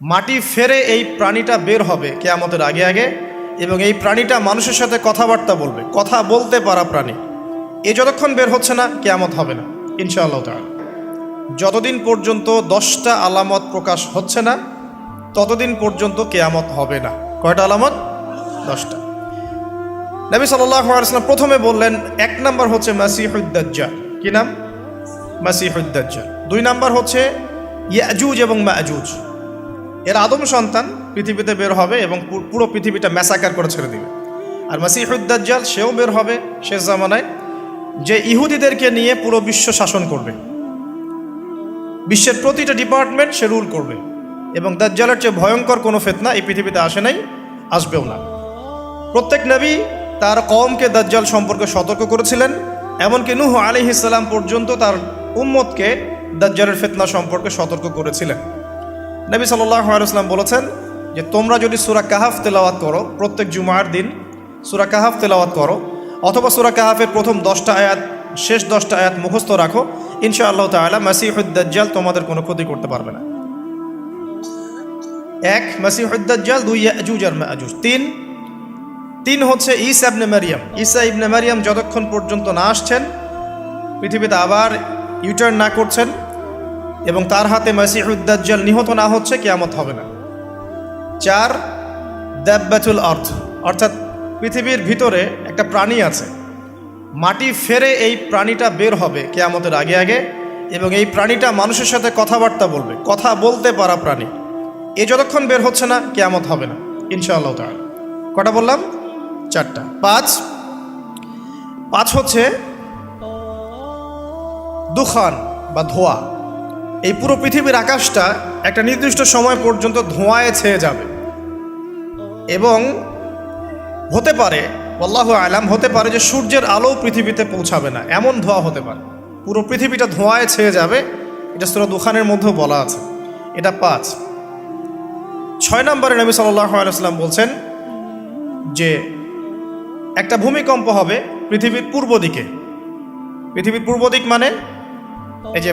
মাটি ফেরে এই প্রাণীটা বের হবে কেয়ামতের আগে আগে এবং এই প্রাণীটা মানুষের সাথে কথাবার্তা বলবে, কথা বলতে পারা প্রাণী। এ যতক্ষণ বের হচ্ছে না, কেয়ামত হবে না, ইনশাআল্লাহ তাআলা। যতদিন পর্যন্ত দশটা আলামত প্রকাশ হচ্ছে না, ততদিন পর্যন্ত কেয়ামত হবে না। কয়টা আলামত? দশটা। নবী সাল্লাম প্রথমে বললেন, এক নাম্বার হচ্ছে মাসিহুদ্দাজ্জাল কি নাম? মাসিহুদ্দাজ্জাল দুই নাম্বার হচ্ছে ইয়াজুজ এবং মাজুজ। এর আদম সন্তান পৃথিবীতে বের হবে এবং পুরো পৃথিবীটা ম্যাসাকার করে ছেড়ে দিবে। আর মাসিহুদ্দাজ্জাল সেও বের হবে শেষ জামানায়, যে ইহুদিদেরকে নিয়ে পুরো বিশ্ব শাসন করবে। বিশ্বের প্রতিটা ডিপার্টমেন্ট সে রুল করবে। এবং দাজ্জালের চেয়ে ভয়ঙ্কর কোনো ফেতনা এই পৃথিবীতে আসে নাই, আসবেও না। প্রত্যেক নবী তার কমকে দাজ্জাল সম্পর্কে সতর্ক করেছিলেন, এমনকি নূহ ইসলাম পর্যন্ত তার উম্মতকে দাজ্জালের ফেতনা সম্পর্কে সতর্ক করেছিলেন। নবী সাল্লাম বলেছেন যে, তোমরা যদি সুরা কাহাফ তেলাওয়াত করো, প্রত্যেক জুমার দিন সুরা কাহাফ তেলাওয়াত করো, অথবা সুরা কাহাফের প্রথম দশটা আয়াত, শেষ দশটা আয়াত মুখস্থ রাখো ইনশা আল্লাহ তালা মাসিহুদ্দাজ্জাল তোমাদের কোনো ক্ষতি করতে পারবে না। এক মাসিহুদ্দাজ্জাল দুই, ইয়াজুজ আর মাজুজ। তিন তিন হচ্ছে ইসা ইবনে মারিয়াম। ইসা ইবনে মারিয়াম যতক্ষণ পর্যন্ত না আসছেন, পৃথিবীতে আবার ইউটার্ন না করছেন এবং তার হাতে মাসিহুদ্দাজ্জাল নিহত না হচ্ছে, কেয়ামত হবে না। চার দ্যাব্যাতুল অর্থ অর্থাৎ পৃথিবীর ভিতরে একটা প্রাণী আছে। মাটি ফেরে এই প্রাণীটা বের হবে কেয়ামতের আগে আগে এবং এই প্রাণীটা মানুষের সাথে কথাবার্তা বলবে, কথা বলতে পারা প্রাণী। এ যতক্ষণ বের হচ্ছে না, কেয়ামত হবে না, ইনশাআল্লাহ তাআলা। কটা বললাম? চারটা। পাঁচ পাঁচ হচ্ছে দুখান বা ধোয়া। এই পুরো পৃথিবীর আকাশটা একটা নির্দিষ্ট সময় পর্যন্ত ধোঁয়ায় ছেয়ে যাবে। এবং হতে পারে, আল্লাহ আলাম, হতে পারে যে সূর্যের আলো পৃথিবীতে পৌঁছাবে না। এমন ধোঁয়া হতে পারে। পুরো পৃথিবীটা ধোঁয়ায় ছেয়ে যাবে, এটা সুরা দুখানের মধ্যেও বলা আছে। এটা পাঁচ। ছয় নম্বরে নবী সাল্লাহ আলাইসাল্লাম বলছেন যে, একটা ভূমিকম্প হবে পৃথিবীর পূর্ব দিকে। পৃথিবীর পূর্ব দিক মানে এই যে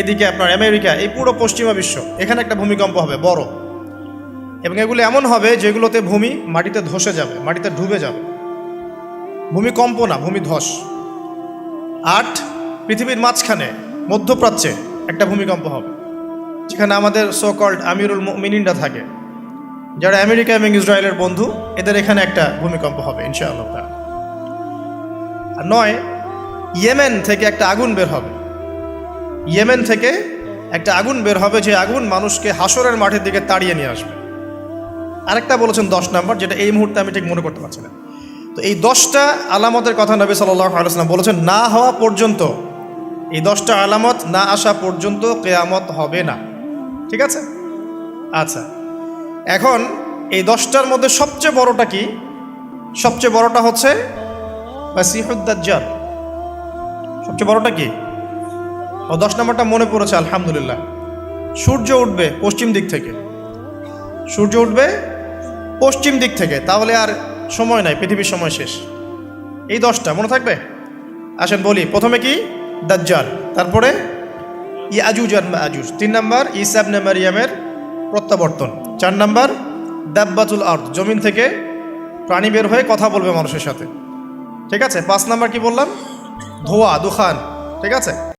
এদিকে আপনার আমেরিকা, এই পুরো পশ্চিমা বিশ্ব, এখানে একটা ভূমিকম্প হবে, বড়। এবং এগুলো এমন হবে যেগুলোতে ভূমি মাটিতে ধসে যাবে, মাটিতে ডুবে যাবে। ভূমিকম্প না, ভূমি ধস। আট, পৃথিবীর মাঝখানে, মধ্যপ্রাচ্যে একটা ভূমিকম্প হবে, যেখানে আমাদের সো কল্ড আমিরুল মিনিনরা থাকে, যারা আমেরিকা এবং ইসরায়েলের বন্ধু, এদের এখানে একটা ভূমিকম্প হবে, ইনশাআল্লাহ। আর নয়, ইয়েমেন থেকে একটা আগুন বের হবে ইয়েমেন থেকে একটা আগুন বের হবে, যে আগুন মানুষকে হাসরের মাঠের দিকে তাড়িয়ে নিয়ে আসবে। আরেকটা বলেছেন দশ নম্বর, যেটা এই মুহূর্তে আমি ঠিক মনে করতে পারছি না। তো এই দশটা আলামতের কথা নবী সাল্লাহ বলেছেন, না হওয়া পর্যন্ত, এই দশটা আলামত না আসা পর্যন্ত কেয়ামত হবে না। ঠিক আছে? আচ্ছা এখন এই দশটার মধ্যে সবচেয়ে বড়টা কি? সবচেয়ে বড়টা হচ্ছে সবচেয়ে বড়টা কি? ও দশ নম্বরটা মনে পড়েছে, আলহামদুলিল্লাহ। সূর্য উঠবে পশ্চিম দিক থেকে। সূর্য উঠবে পশ্চিম দিক থেকে, তাহলে আর সময় নাই, পৃথিবীর সময় শেষ। এই দশটা, মনে থাকবে? আসেন বলি, প্রথমে কি? দাজ্জাল, তারপরে ইয়াজুজ আর মাজুজ। তিন নাম্বার ইসাবনে মারিয়ামের প্রত্যাবর্তন। চার নাম্বার, দাব্বাতুল আর্থ জমিন থেকে প্রাণী বের হয়ে কথা বলবে মানুষের সাথে। ঠিক আছে? পাঁচ নাম্বার কি বললাম? ধোয়া, দুখান। ঠিক আছে?